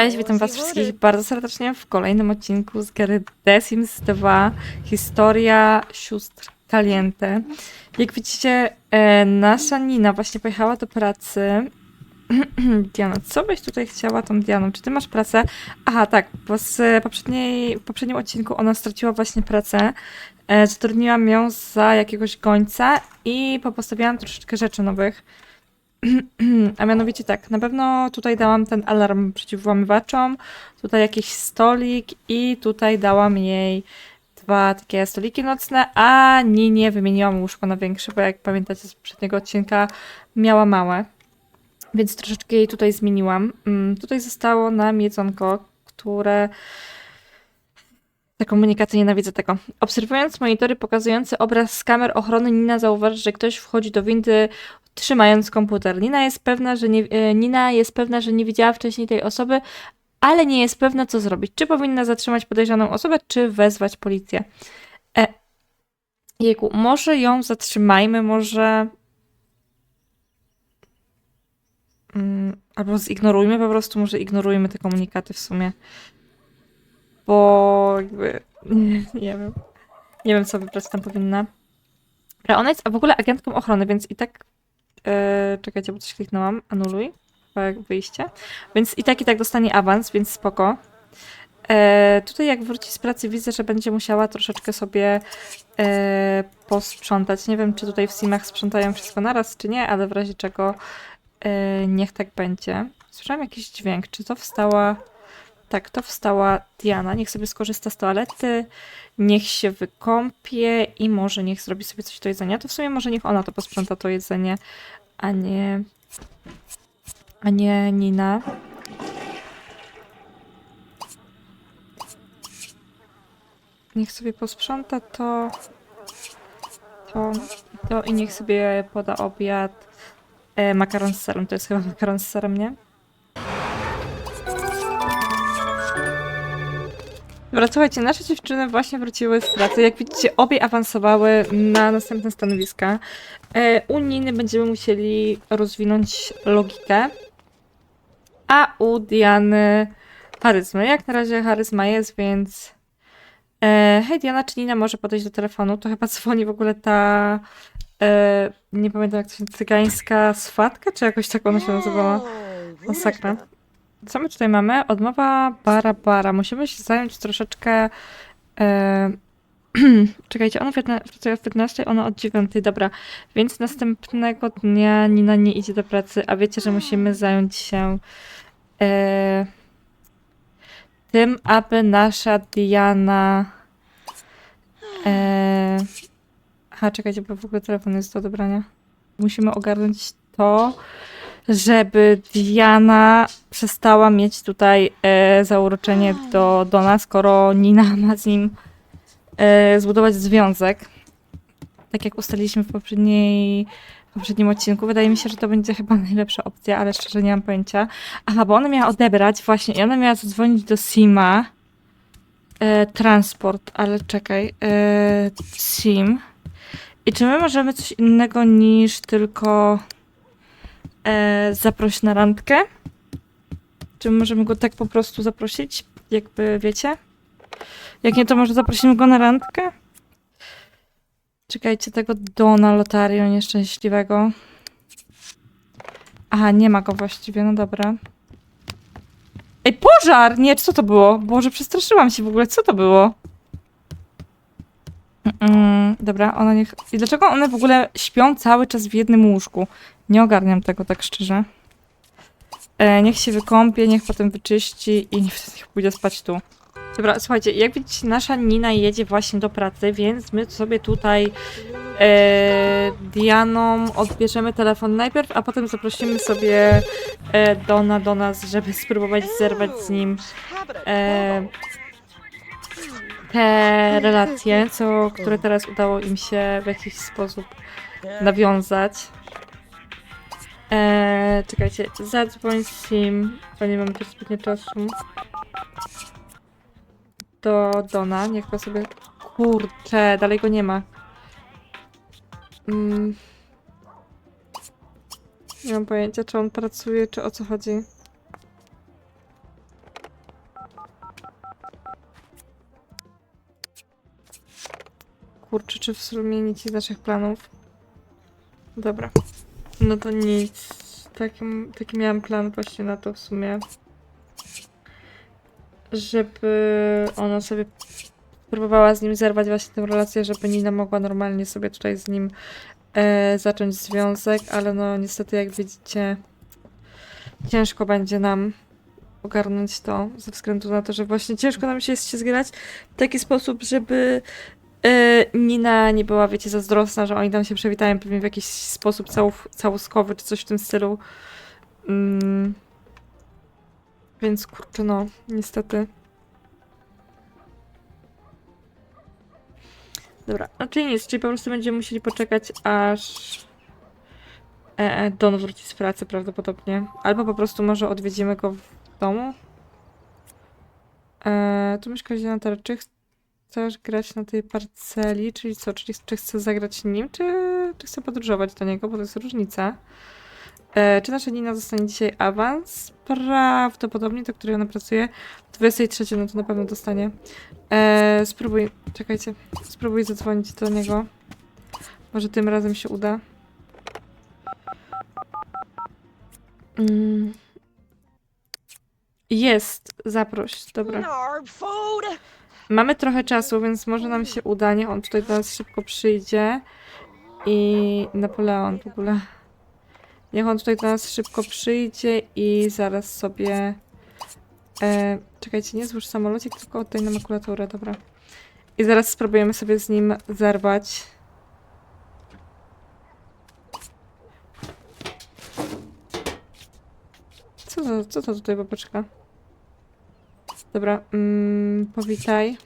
Cześć, witam was wszystkich bardzo serdecznie w kolejnym odcinku z gry The Sims 2 Historia sióstr Caliente. Jak widzicie, e, nasza Nina właśnie pojechała do pracy. Diana, co byś tutaj chciała tą Dianą? Czy ty masz pracę? Aha, tak, bo z poprzedniej, w poprzednim odcinku ona straciła właśnie pracę. E, zatrudniłam ją za jakiegoś gońca i popostawiłam troszeczkę rzeczy nowych. A mianowicie tak, na pewno tutaj dałam ten alarm przeciwwłamywaczom, tutaj jakiś stolik i tutaj dałam jej dwa takie stoliki nocne, a Ninie wymieniłam łóżko na większe, bo jak pamiętacie z poprzedniego odcinka miała małe. Więc troszeczkę jej tutaj zmieniłam. Mm, Tutaj zostało nam jedzonko, które... Te komunikaty nienawidzę tego. Obserwując monitory pokazujące obraz z kamer ochrony, Nina zauważy, że ktoś wchodzi do windy trzymając komputer. Nina jest pewna, że nie, e, Nina jest pewna, że nie widziała wcześniej tej osoby, ale nie jest pewna, co zrobić. Czy powinna zatrzymać podejrzaną osobę, czy wezwać policję. E, jejku, może ją zatrzymajmy, może... Mm, albo zignorujmy po prostu, może ignorujmy te komunikaty w sumie. Bo jakby... Nie, nie wiem. Nie wiem, co wybrać tam powinna. Dobra, ona jest w ogóle agentką ochrony, więc i tak E, czekajcie, bo coś kliknęłam. Anuluj. Wyjście. Więc i tak, i tak dostanie awans, więc spoko. E, tutaj jak wróci z pracy widzę, że będzie musiała troszeczkę sobie e, posprzątać. Nie wiem, czy tutaj w Simach sprzątają wszystko naraz, czy nie, ale w razie czego niech tak będzie. Słyszałam jakiś dźwięk. Czy to wstała... Tak, to wstała Diana. Niech sobie skorzysta z toalety, niech się wykąpie i może niech zrobi sobie coś do jedzenia. To w sumie może niech ona to posprząta to jedzenie, a nie... A nie Nina. Niech sobie posprząta to... To, to i niech sobie poda obiad. E, makaron z serem, to jest chyba makaron z serem, nie? Dobra, słuchajcie, nasze dziewczyny właśnie wróciły z pracy. Jak widzicie, obie awansowały na następne stanowiska. E, u Niny będziemy musieli rozwinąć logikę, a u Diany charyzmę. Jak na razie charyzma jest, więc... E, hej Diana, czy Nina może podejść do telefonu? To chyba dzwoni w ogóle ta... E, nie pamiętam jak to się... Cygańska swatka? Czy jakoś tak ona się nazywała? Masakra. Co my tutaj mamy? Odmowa bara bara. Musimy się zająć troszeczkę. E... Czekajcie, ona pracuje od 15, ona od 9, dobra. Więc następnego dnia Nina nie idzie do pracy, a wiecie, że musimy zająć się e... tym, aby nasza Diana. E... Aha, czekajcie, bo w ogóle telefon jest do odebrania. Musimy ogarnąć to, żeby Diana przestała mieć tutaj e, zauroczenie do Dona, skoro Nina ma z nim e, zbudować związek. Tak jak ustaliliśmy w poprzedniej, w poprzednim odcinku. Wydaje mi się, że to będzie chyba najlepsza opcja, ale szczerze nie mam pojęcia. Aha, bo ona miała odebrać właśnie i ona miała zadzwonić do Sima. E, transport, ale czekaj. E, Sim. I czy my możemy coś innego niż tylko e, zaproś na randkę? Czy możemy go tak po prostu zaprosić? Jakby wiecie? Jak nie, to może zaprosimy go na randkę? Czekajcie, tego Dona Lotario nieszczęśliwego. Aha, nie ma go właściwie, no dobra. Ej, pożar! Nie, co to było? Boże, przestraszyłam się w ogóle, co to było? Mm, dobra, ona niech... I dlaczego one w ogóle śpią cały czas w jednym łóżku? Nie ogarniam tego tak szczerze. E, niech się wykąpie, niech potem wyczyści i niech, pójdzie spać tu. Dobra, słuchajcie, jak widzicie, nasza Nina jedzie właśnie do pracy, więc my sobie tutaj e, Dianą odbierzemy telefon najpierw, a potem zaprosimy sobie e, Dona do nas, żeby spróbować zerwać z nim e, te relacje, co, które teraz udało im się w jakiś sposób nawiązać. Eee, czekajcie, zadzwoń Sim, bo nie mam też zbytnio czasu. Do Dona, niech go sobie... Kurczę, dalej go nie ma. Mm. Nie mam pojęcia, czy on pracuje, czy o co chodzi. Kurczę, czy w sumie nic z naszych planów? Dobra. No to nic. Taki, taki miałam plan właśnie na to w sumie. Żeby ona sobie próbowała z nim zerwać właśnie tę relację, żeby Nina mogła normalnie sobie tutaj z nim e, zacząć związek, ale no niestety jak widzicie ciężko będzie nam ogarnąć to ze względu na to, że właśnie ciężko nam się jest się zgrać w taki sposób, żeby Nina nie była, wiecie, zazdrosna, że oni tam się przywitają pewnie w jakiś sposób całów, całuskowy czy coś w tym stylu. Mm. Więc kurczę, no, niestety. Dobra, no czyli nic, czyli po prostu będziemy musieli poczekać, aż e, e, Don wróci z pracy prawdopodobnie. Albo po prostu może odwiedzimy go w domu. E, tu mieszka na tarczy. Chcesz grać na tej parceli, czyli co? Czyli czy chcesz zagrać nim, czy, czy chcę podróżować do niego, bo to jest różnica. E, czy nasza Nina dostanie dzisiaj awans? Prawdopodobnie, do której ona pracuje. 23, no to na pewno dostanie. E, spróbuj, czekajcie, spróbuj zadzwonić do niego. Może tym razem się uda. Mm. Jest, zaproś, dobra. Mamy trochę czasu, więc może nam się uda. Niech on tutaj do nas szybko przyjdzie. I Napoleon w ogóle. Niech on tutaj do nas szybko przyjdzie i zaraz sobie. E, czekajcie, nie złóż samolocik, tylko oddaj nam makulaturę, dobra. I zaraz spróbujemy sobie z nim zerwać. Co co to tutaj babeczka? Dobra, mm, powitaj.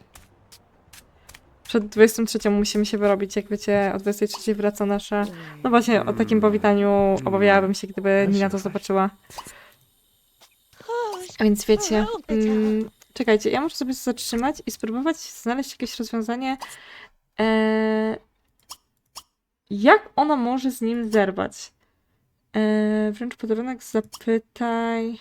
Przed 23 musimy się wyrobić, jak wiecie, o 23 wraca nasza... No właśnie, o takim powitaniu obawiałabym się, gdyby Nina to zobaczyła. A więc wiecie, mm, czekajcie, ja muszę sobie zatrzymać i spróbować znaleźć jakieś rozwiązanie, e, jak ona może z nim zerwać. E, wręcz podarunek zapytaj...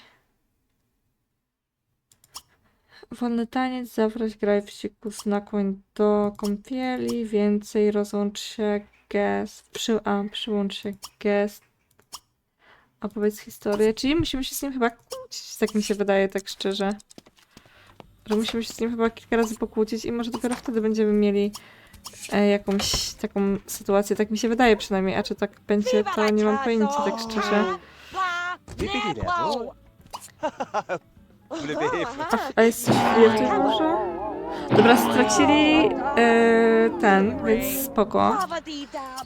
Wolny taniec, zaproś, graj w siku, nakłoń do kąpieli, więcej, rozłącz się, gest, przy, a, przyłącz się, gest, opowiedz historię, czyli musimy się z nim chyba kłócić, tak mi się wydaje, tak szczerze. Że musimy się z nim chyba kilka razy pokłócić i może dopiero wtedy będziemy mieli e, jakąś taką sytuację, tak mi się wydaje przynajmniej, a czy tak będzie, to nie mam pojęcia, tak szczerze. A, a jest wielki może? Dobra, stracili e, ten, więc spoko.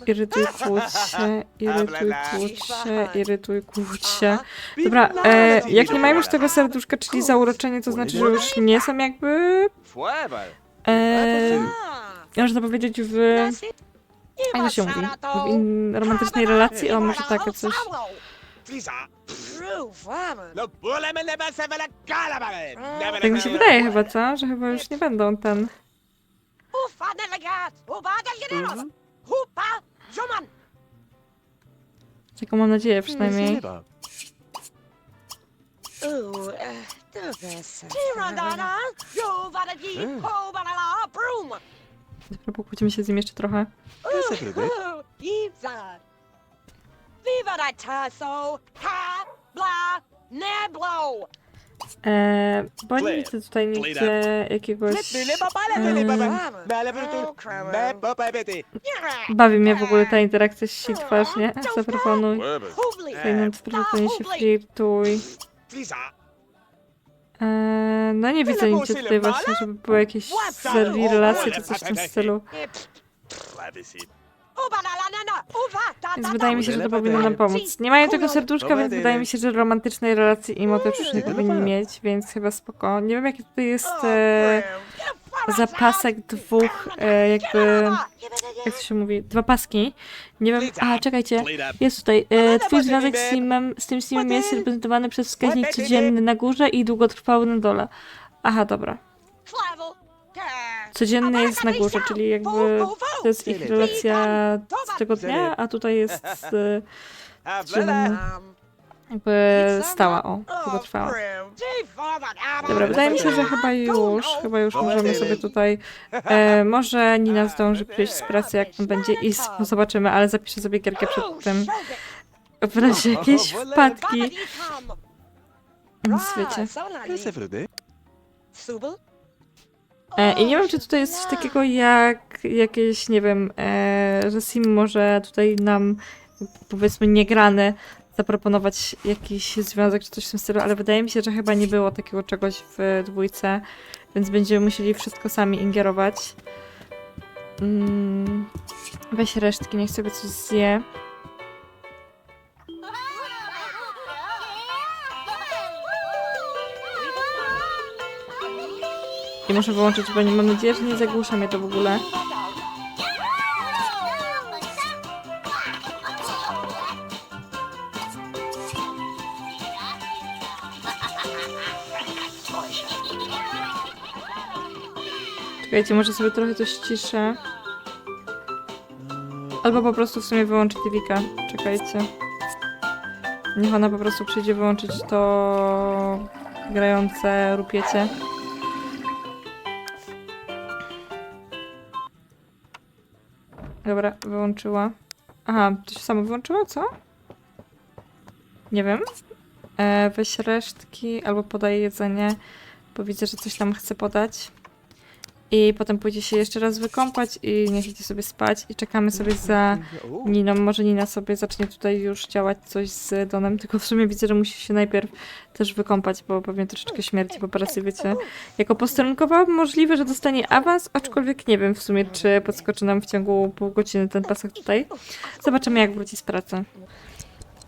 Irytuj, kłóć się, irytuj, kłóć się, irytuj, kłóć się. Dobra, e, jak nie mają już tego serduszka, czyli zauroczenie, to znaczy, że już nie są jakby, e, można powiedzieć, w, jak to się mówi, w in, romantycznej relacji, o może takie coś. Tak mi się wydaje chyba, co? Że chyba już nie będą ten... Taką mam nadzieję przynajmniej. Dobra, pokłócimy się z nim jeszcze trochę. La tasso, ha, bla, neblo. Eee, bo nie widzę tutaj nigdzie jakiegoś... Bawi mnie w ogóle ta interakcja z sitwarz, nie? Zaproponuj. Zajmę sprowadzenie się flirtuj. Eee, no nie widzę nigdzie tutaj właśnie, żeby były jakieś relacje czy coś w tym stylu. Więc wydaje mi się, że to powinno nam pomóc. Nie mają tego serduszka, więc wydaje mi się, że romantycznej relacji im też już nie powinni mieć, więc chyba spoko. Nie wiem, jaki tutaj jest e, zapasek dwóch, e, jakby, jak to się mówi, dwa paski. Nie wiem, a czekajcie, jest tutaj. E, twój związek z, teamem, z tym teamem jest reprezentowany przez wskaźnik codzienny na górze i długotrwały na dole. Aha, dobra. Codzienny jest na górze, czyli jakby to jest ich relacja z tego dnia, a tutaj jest e, codzienny, jakby stała, o, długotrwała. Dobra, wydaje mi się, że chyba już, chyba już możemy sobie tutaj, e, może Nina zdąży przyjść z pracy, jak on będzie i s- zobaczymy, ale zapiszę sobie gierkę przed tym, w razie jakiejś wpadki, więc wiecie. E, I nie wiem, czy tutaj jest coś takiego jak jakieś, nie wiem, e, że Sim może tutaj nam, powiedzmy, niegrany zaproponować jakiś związek czy coś w tym stylu, ale wydaje mi się, że chyba nie było takiego czegoś w dwójce, więc będziemy musieli wszystko sami ingerować. Mm, weź resztki, niech sobie coś zje. I muszę wyłączyć, bo nie mam nadzieję, że nie zagłusza mnie to w ogóle. Czekajcie, może sobie trochę to ściszę. Albo po prostu w sumie wyłączyć Vika. Czekajcie. Niech ona po prostu przyjdzie wyłączyć to grające rupiecie. Dobra, wyłączyła. Aha, to się samo wyłączyło, co? Nie wiem. E, weź resztki albo podaj jedzenie, bo widzę, że coś tam chce podać. I potem pójdzie się jeszcze raz wykąpać i niech idzie sobie spać i czekamy sobie za Niną. Może Nina sobie zacznie tutaj już działać coś z Donem, tylko w sumie widzę, że musi się najpierw też wykąpać, bo pewnie troszeczkę śmierci po pracy, wiecie. Jako posterunkowa możliwe, że dostanie awans, aczkolwiek nie wiem w sumie, czy podskoczy nam w ciągu pół godziny ten pasek tutaj. Zobaczymy, jak wróci z pracy.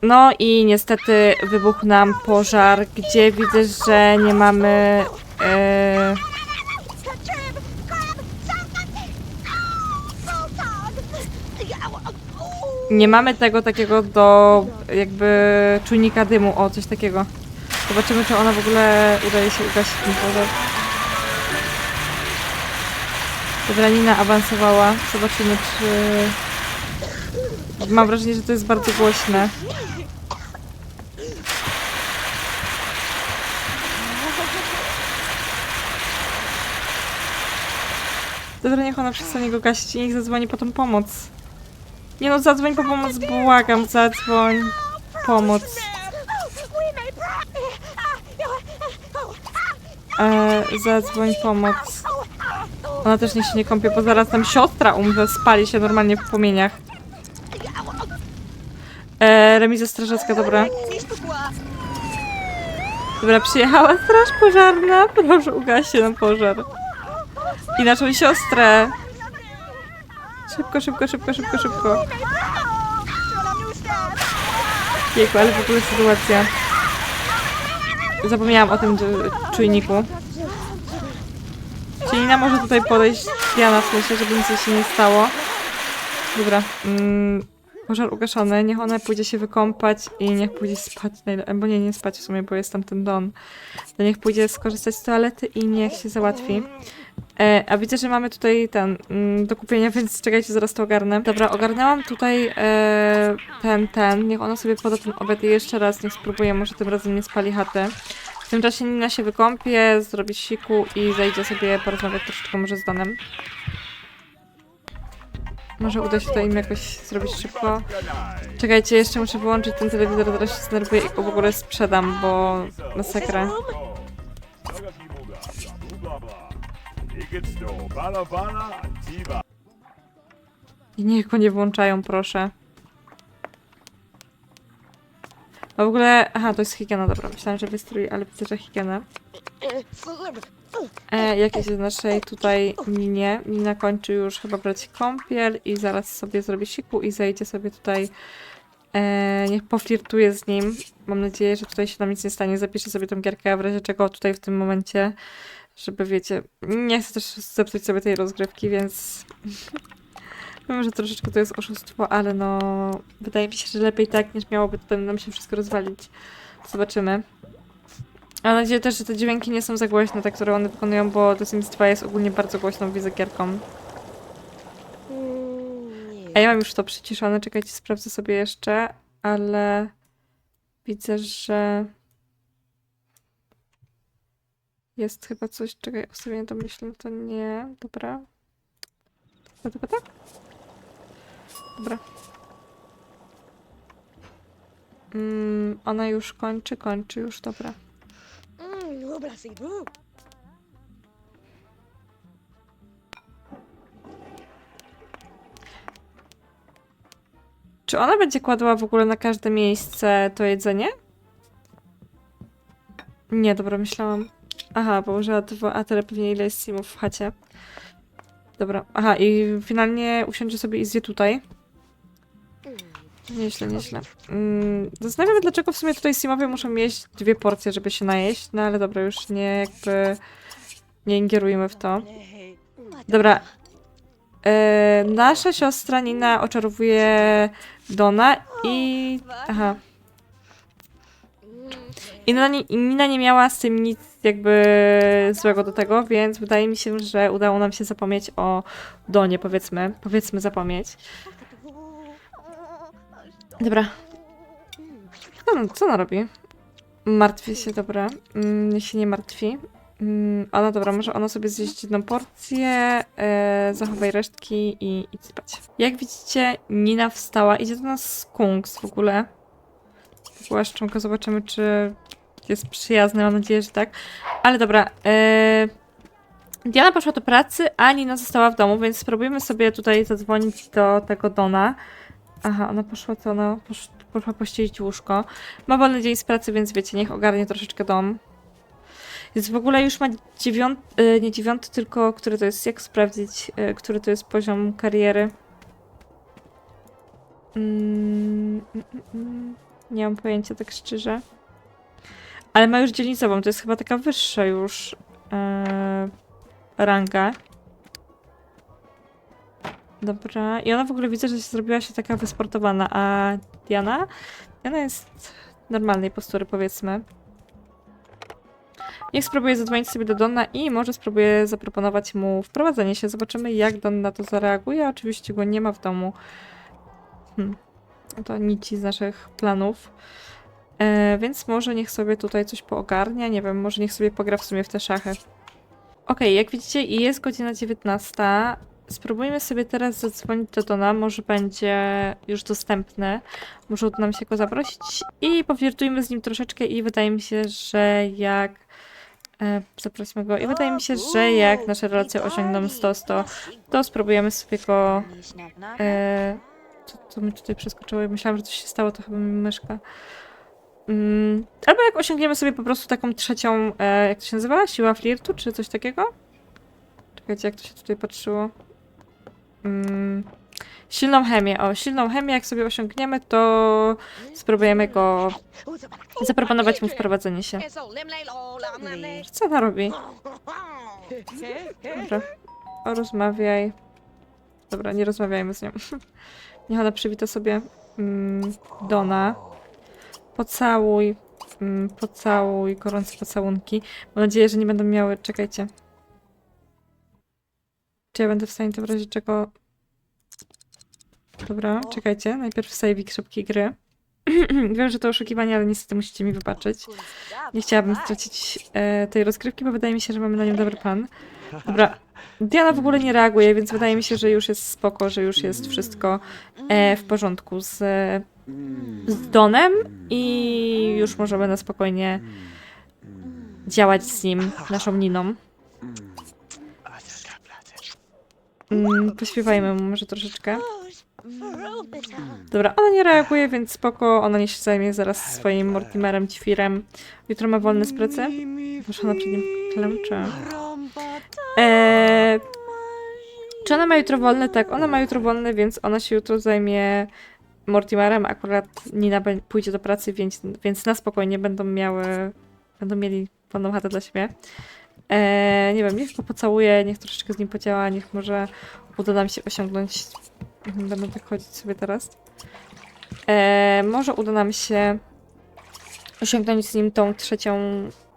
No i niestety wybuchł nam pożar, gdzie widzę, że nie mamy... E, nie mamy tego takiego do jakby czujnika dymu, o coś takiego. Zobaczymy, czy ona w ogóle udaje się ugasić ten pożar. Dobra, Nina awansowała. Zobaczymy, czy... Mam wrażenie, że to jest bardzo głośne. Dobra, niech ona przestanie go gasić i niech zadzwoni po tą pomoc. Nie no, zadzwoń po pomoc, błagam, zadzwoń. Pomoc. E, zadzwoń pomoc. Ona też niech się nie kąpie, bo zaraz tam siostra umrze, spali się normalnie w płomieniach. E, remiza strażacka, dobra. Dobra, przyjechała straż pożarna. Proszę, ugaście nam pożar. I naszą siostrę. Szybko, szybko, szybko, szybko, szybko. Jejku, ale w ogóle sytuacja. Zapomniałam o tym czujniku. Czyli Nina może tutaj podejść, Diana w sensie, żeby nic się nie stało. Dobra. Mm, pożar ugaszony, niech ona pójdzie się wykąpać i niech pójdzie spać. Bo nie, nie spać w sumie, bo jest tam ten don. To niech pójdzie skorzystać z toalety i niech się załatwi. E, a widzę, że mamy tutaj ten mm, do kupienia, więc czekajcie, zaraz to ogarnę. Dobra, ogarnęłam tutaj e, ten, ten. Niech ona sobie poda ten obiad jeszcze raz niech spróbuje, może tym razem nie spali chaty. W tym czasie Nina się wykąpie, zrobi siku i zajdzie sobie porozmawiać troszeczkę może z Donem. Może uda się to im jakoś zrobić szybko. Czekajcie, jeszcze muszę wyłączyć ten telewizor, zaraz się zdenerwuję i go w ogóle sprzedam, bo masakra. I niech go nie włączają, proszę. A w ogóle... Aha, to jest higiena, dobra. Myślałam, że wystrój, ale widzę, że higiena. E, jakieś jest naszej tutaj Ninie. Nina kończy już chyba brać kąpiel i zaraz sobie zrobi siku i zejdzie sobie tutaj... E, niech poflirtuje z nim. Mam nadzieję, że tutaj się nam nic nie stanie. Zapiszę sobie tą gierkę, w razie czego tutaj w tym momencie, żeby wiecie... Nie chcę też zepsuć sobie tej rozgrywki, więc... Wiem, że troszeczkę to jest oszustwo, ale no... Wydaje mi się, że lepiej tak, niż miałoby tutaj nam się wszystko rozwalić. Zobaczymy. Mam nadzieję też, że te dźwięki nie są za głośne, te, które one wykonują, bo The Sims 2 jest ogólnie bardzo głośną widzę-gierką. A ja mam już to przyciszone, czekajcie, sprawdzę sobie jeszcze, ale widzę, że... Jest chyba coś, czekaj, ustawienie domyślne to nie. Dobra. Chyba, chyba tak? Dobra. Mm, ona już kończy, kończy już, dobra. Mm. Czy ona będzie kładła w ogóle na każde miejsce to jedzenie? Nie, dobra, myślałam. Aha, położyła dwa, a tyle pewnie ile jest simów w chacie. Dobra, aha, i finalnie usiądzie sobie i zje tutaj. Nieźle, nieźle. Mm, zastanawiam się, dlaczego w sumie tutaj simowie muszą jeść dwie porcje, żeby się najeść, no ale dobra, już nie jakby nie ingerujemy w to. Dobra. E, nasza siostra Nina oczarowuje Dona i... Aha. I Nina nie, Nina nie miała z tym nic jakby złego do tego, więc wydaje mi się, że udało nam się zapomnieć o Donie, powiedzmy. Powiedzmy zapomnieć. Dobra. Co, ona- co ona robi? Martwi się, dobra. Mm, się nie martwi. Mm, ona, dobra, może ona sobie zjeść jedną porcję, e, zachowaj resztki i idź spać. Jak widzicie, Nina wstała, idzie do nas Skunks w ogóle. Głaszczonko, zobaczymy, czy jest przyjazny, mam nadzieję, że tak. Ale dobra, e, Diana poszła do pracy, a Nina została w domu, więc spróbujemy sobie tutaj zadzwonić do tego Dona. Aha, ona poszła co, ona posz, poszła pościelić łóżko. Ma wolny dzień z pracy, więc wiecie, niech ogarnie troszeczkę dom. Więc w ogóle już ma dziewiąty, nie dziewiąty, tylko który to jest, jak sprawdzić, y, który to jest poziom kariery? Mm, mm, mm, mm. Nie mam pojęcia, tak szczerze. Ale ma już dzielnicową, to jest chyba taka wyższa już e, ranga. Dobra, i ona w ogóle widzę, że zrobiła się taka wysportowana, a Diana? Diana jest normalnej postury, powiedzmy. Niech spróbuję zadzwonić sobie do Donna i może spróbuję zaproponować mu wprowadzenie się. Zobaczymy, jak Don na to zareaguje. Oczywiście go nie ma w domu. Hmm. To nic z naszych planów. E, więc może niech sobie tutaj coś poogarnia. Nie wiem, może niech sobie pogra w sumie w te szachy. Okej, jak widzicie, jest godzina 19. Spróbujmy sobie teraz zadzwonić do Dona. Może będzie już dostępny. Może uda nam się go zaprosić. I powirtujmy z nim troszeczkę i wydaje mi się, że jak E, zaprosimy go. I wydaje mi się, że jak nasze relacje osiągną 100-100, to spróbujemy sobie go... E, co, co mi tutaj przeskoczyło? Myślałam, że coś się stało, to chyba mi myszka. Mm, albo jak osiągniemy sobie po prostu taką trzecią, e, jak to się nazywa? Siła flirtu, czy coś takiego? Czekajcie, jak to się tutaj patrzyło. Mm, silną chemię. O, silną chemię, jak sobie osiągniemy, to spróbujemy go zaproponować mu wprowadzenie się. Co ona robi? Dobra. Rozmawiaj. Dobra, nie rozmawiajmy z nią. Niech ona przywita sobie mm, Dona. Pocałuj. Mm, pocałuj, gorące pocałunki. Mam nadzieję, że nie będą miały... Czekajcie. Czy ja będę w stanie to w razie czego... Dobra, czekajcie. Najpierw save'ik szybkiej gry. Wiem, że to oszukiwanie, ale niestety musicie mi wybaczyć. Nie chciałabym stracić e, tej rozgrywki, bo wydaje mi się, że mamy na nią dobry plan. Dobra. Diana w ogóle nie reaguje, więc wydaje mi się, że już jest spoko, że już jest wszystko e, w porządku z, z Donem i już możemy na spokojnie działać z nim, naszą Niną. Mm, pośpiewajmy mu może troszeczkę. Dobra, ona nie reaguje, więc spoko. Ona nie się zajmie zaraz swoim Mortimerem, Ćwirem. Jutro ma wolne z pracy. Proszę, ona przed nim klęcze. Eee, czy ona ma jutro wolne? Tak, ona ma jutro wolne, więc ona się jutro zajmie Mortimerem. Akurat Nina pójdzie do pracy, więc, więc na spokojnie będą miały, będą mieli wolną chatę dla siebie. Eee, nie wiem, niech go pocałuje, niech troszeczkę z nim podziała, niech może uda nam się osiągnąć. Mhm, Będę tak chodzić sobie teraz. Eee, może uda nam się osiągnąć z nim tą trzecią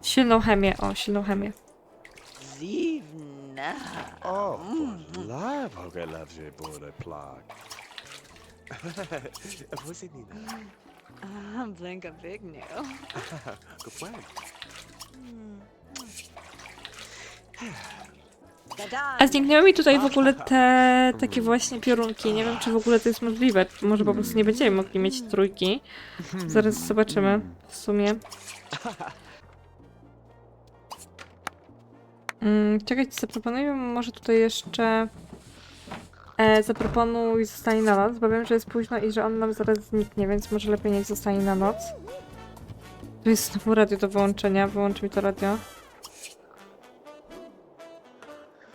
silną chemię. O, silną chemię. Nina? Ah, Blanca Big New. A zniknęły mi tutaj w ogóle te takie właśnie piorunki. Nie wiem, czy w ogóle to jest możliwe. Może po prostu nie będziemy mogli mieć trójki. Zaraz zobaczymy w sumie. Mm, czekajcie, zaproponuję może tutaj jeszcze e, zaproponuj zostanie na noc, bo wiem, że jest późno i że on nam zaraz zniknie, więc może lepiej niech zostanie na noc. Tu jest znowu radio do wyłączenia, wyłącz mi to radio.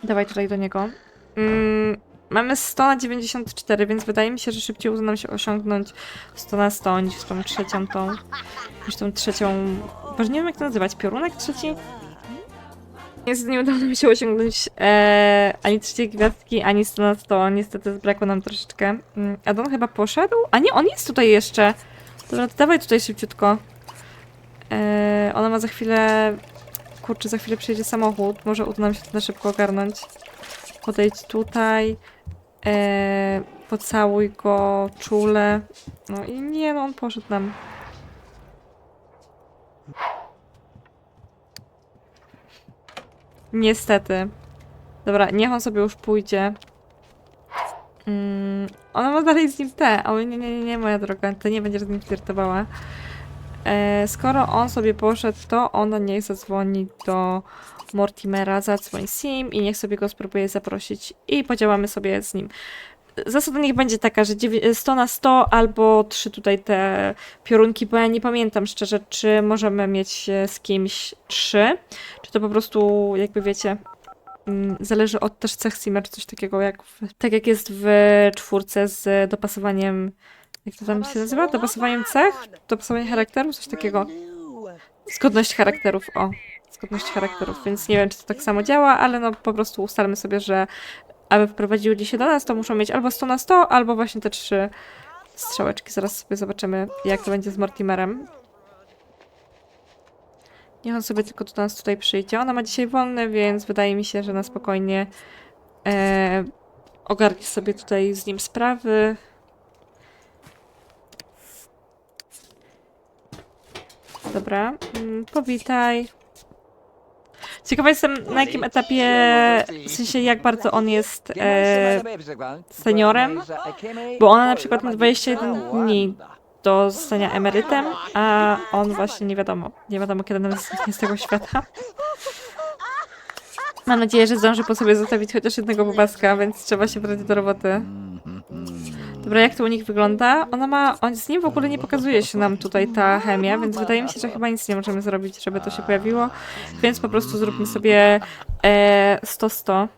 Dawaj tutaj do niego. Mm, mamy 100 na 94, więc wydaje mi się, że szybciej uda nam się osiągnąć 100 na 100 niż tą trzecią tą. Niż tą trzecią. Boże, nie wiem jak to nazywać. Piorunek trzeci? Niestety nie udało nam się osiągnąć e, ani trzeciej gwiazdki, ani 100 na 100. Niestety zbrakło nam troszeczkę. Mm, Adon chyba poszedł? A nie, on jest tutaj jeszcze. Dobra, to dawaj tutaj szybciutko. E, ona ma za chwilę kurczę, za chwilę przyjedzie samochód. Może uda nam się to na szybko ogarnąć. Podejdź tutaj. E, pocałuj go czule. No i nie, no on poszedł nam. Niestety. Dobra, niech on sobie już pójdzie. Mm, ona ma dalej z nim te. O nie, nie, nie, nie, moja droga. To nie będziesz z nim flirtowała. E, skoro on sobie poszedł, to ona niech zadzwoni do Mortimera, zadzwoń Sim i niech sobie go spróbuje zaprosić i podziałamy sobie z nim. Zasada niech będzie taka, że dziewię- 100 na 100 albo trzy tutaj te piorunki, bo ja nie pamiętam szczerze, czy możemy mieć e, z kimś trzy, czy to po prostu jakby wiecie, mm, zależy od też cech czy coś takiego, jak w, tak jak jest w czwórce z dopasowaniem, jak to tam się nazywa? Dopasowaniem cech? Dopasowanie charakteru? Coś takiego. Zgodność charakterów, o. Zgodność charakterów, więc nie wiem, czy to tak samo działa, ale no po prostu ustalmy sobie, że aby wprowadziły dzisiaj do nas, to muszą mieć albo 100 na 100, albo właśnie te trzy strzałeczki. Zaraz sobie zobaczymy, jak to będzie z Mortimerem. Niech on sobie tylko do nas tutaj przyjdzie. Ona ma dzisiaj wolny, więc wydaje mi się, że na spokojnie e, ogarnie sobie tutaj z nim sprawy. Dobra, mm, powitaj. Ciekawa jestem, na jakim etapie, w sensie jak bardzo on jest e, seniorem, bo ona na przykład ma 21 dni do zostania emerytem, a on właśnie nie wiadomo, nie wiadomo kiedy nawet zniknie z tego świata. Mam nadzieję, że zdąży po sobie zostawić chociaż jednego bobaska, więc trzeba się brać do roboty. Dobra, jak to u nich wygląda? Ona ma, on, z nim w ogóle nie pokazuje się nam tutaj ta chemia, więc wydaje mi się, że chyba nic nie możemy zrobić, żeby to się pojawiło. Więc po prostu zróbmy sobie e, 100-100.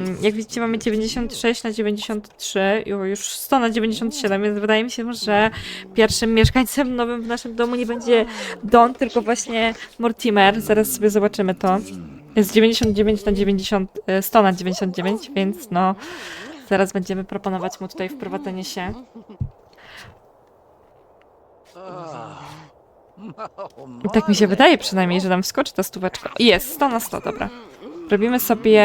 Mm, Jak widzicie, mamy 96 na 93, ju- już 100 na 97, więc wydaje mi się, że pierwszym mieszkańcem nowym w naszym domu nie będzie Don, tylko właśnie Mortimer. Zaraz sobie zobaczymy to. Jest 99 na 90, e, 100 na 99, więc no zaraz będziemy proponować mu tutaj wprowadzenie się. Tak mi się wydaje przynajmniej, że nam wskoczy ta stóweczka. Jest, 100 na 100, dobra. Robimy sobie,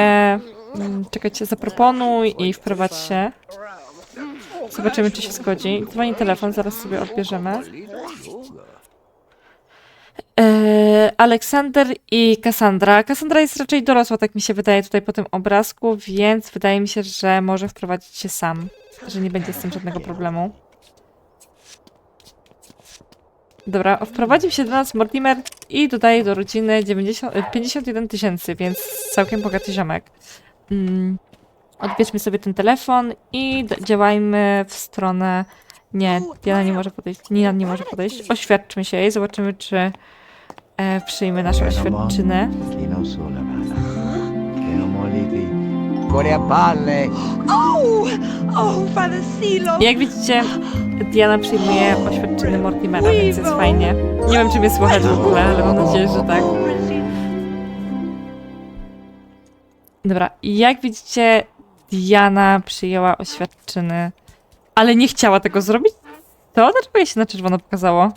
mm, czekajcie, zaproponuj i wprowadź się. Zobaczymy, czy się zgodzi. Dzwoni telefon, zaraz sobie odbierzemy. Eee, Aleksander i Cassandra. Cassandra jest raczej dorosła, tak mi się wydaje tutaj po tym obrazku, więc wydaje mi się, że może wprowadzić się sam, że nie będzie z tym żadnego problemu. Dobra, wprowadził się do nas Mortimer i dodaje do rodziny 90, e, 51 tysięcy, więc całkiem bogaty ziomek. Mm, odbierzmy sobie ten telefon i działajmy w stronę... Nie, Diana nie może podejść, Nina nie może podejść. Oświadczmy się jej, zobaczymy, czy E, przyjmę naszą świadczynę. Jak widzicie, Diana przyjmuje oświadczyny Mortimera, więc jest fajnie. Nie wiem, czy mnie słychać w ogóle, ale mam nadzieję, że tak. Dobra, jak widzicie, Diana przyjęła oświadczyny, ale nie chciała tego zrobić. To dlaczego jej się na czerwono pokazało?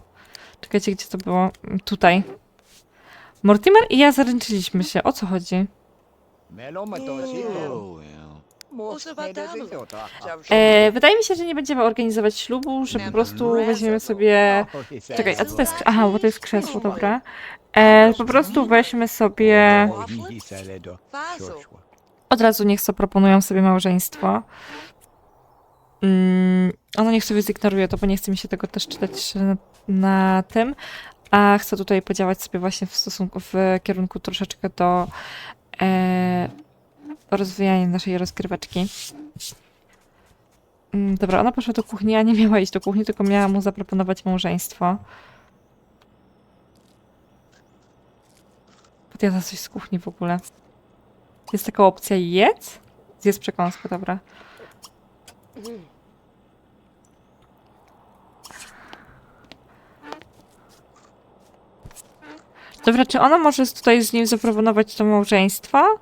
Czekajcie, gdzie to było? Mm, tutaj. Mortimer i ja zaręczyliśmy się. O co chodzi? E, wydaje mi się, że nie będziemy organizować ślubu, że po prostu weźmiemy sobie. Czekaj, a co to jest? Aha, bo to jest krzesło, dobra. E, po prostu weźmy sobie. Od razu niech co proponują sobie małżeństwo. Mm, ono niech sobie zignoruje to, bo nie chce mi się tego też czytać na, na tym. A chcę tutaj podziałać sobie właśnie w stosunku, w kierunku troszeczkę do e, rozwijania naszej rozgryweczki. Mm, Dobra, ona poszła do kuchni, a nie miała iść do kuchni, tylko miała mu zaproponować małżeństwo. Podjada coś z kuchni w ogóle. Jest taka opcja jedz? Zjedz przekąskę, dobra. Dobra, czy ona może tutaj z nim zaproponować to małżeństwo?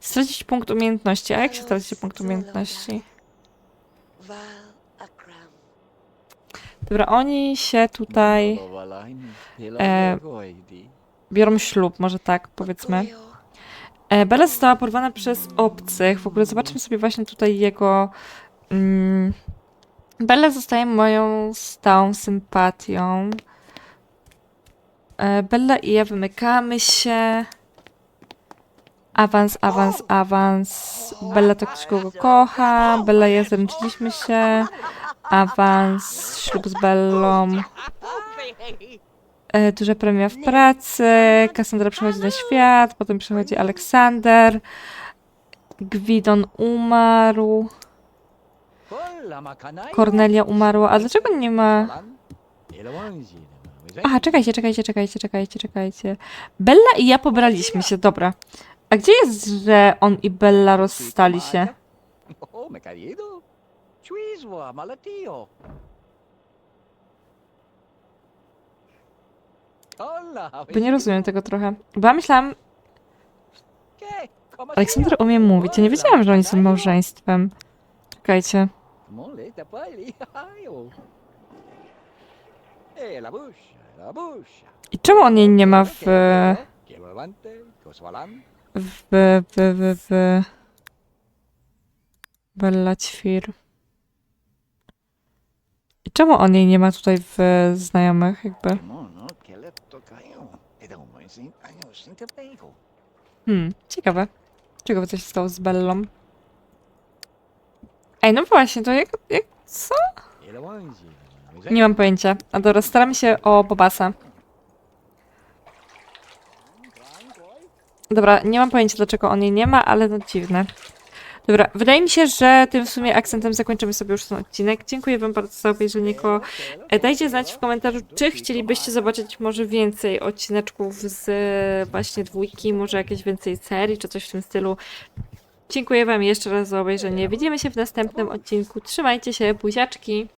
Stracić punkt umiejętności. A jak się traci punkt umiejętności? Dobra, oni się tutaj e, biorą ślub, może tak powiedzmy. E, Bella została porwana przez obcych. W ogóle zobaczmy sobie właśnie tutaj jego. Mm, Bella zostaje moją stałą sympatią. E, Bella i ja wymykamy się. Awans, awans, awans. Bella to ktoś, kogo kocha. Bella i ja zaręczyliśmy się. Awans, ślub z Bellą. E, Duża premia w pracy. Kassandra przychodzi na świat. Potem przychodzi Aleksander. Gwidon umarł. Kornelia umarła. A dlaczego nie ma... Aha, czekajcie, czekajcie, czekajcie, czekajcie, czekajcie. Bella i ja pobraliśmy się, dobra. A gdzie jest, że on i Bella rozstali się? Bo nie rozumiem tego trochę. Bo ja myślałam, ¿Qué? ¿Cómo Aleksander umie mówić. Ja nie wiedziałam, że oni są małżeństwem. Czekajcie. I czemu on jej nie ma w... W... w... w... w... Bella Ćwir. I czemu on jej nie ma tutaj w znajomych, jakby? Hmm, ciekawe. Ciekawe, co się stało z Bellą. Ej, no właśnie, to jak... jak co? Nie mam pojęcia. A dobra, staramy się o Bobasa. Dobra, nie mam pojęcia, dlaczego on jej nie ma, ale no dziwne. Dobra, wydaje mi się, że tym w sumie akcentem zakończymy sobie już ten odcinek. Dziękuję wam bardzo za obejrzenie go. E, Dajcie znać w komentarzu, czy chcielibyście zobaczyć może więcej odcineczków z e, właśnie dwójki, może jakieś więcej serii, czy coś w tym stylu. Dziękuję wam jeszcze raz za obejrzenie. Widzimy się w następnym odcinku. Trzymajcie się, buziaczki!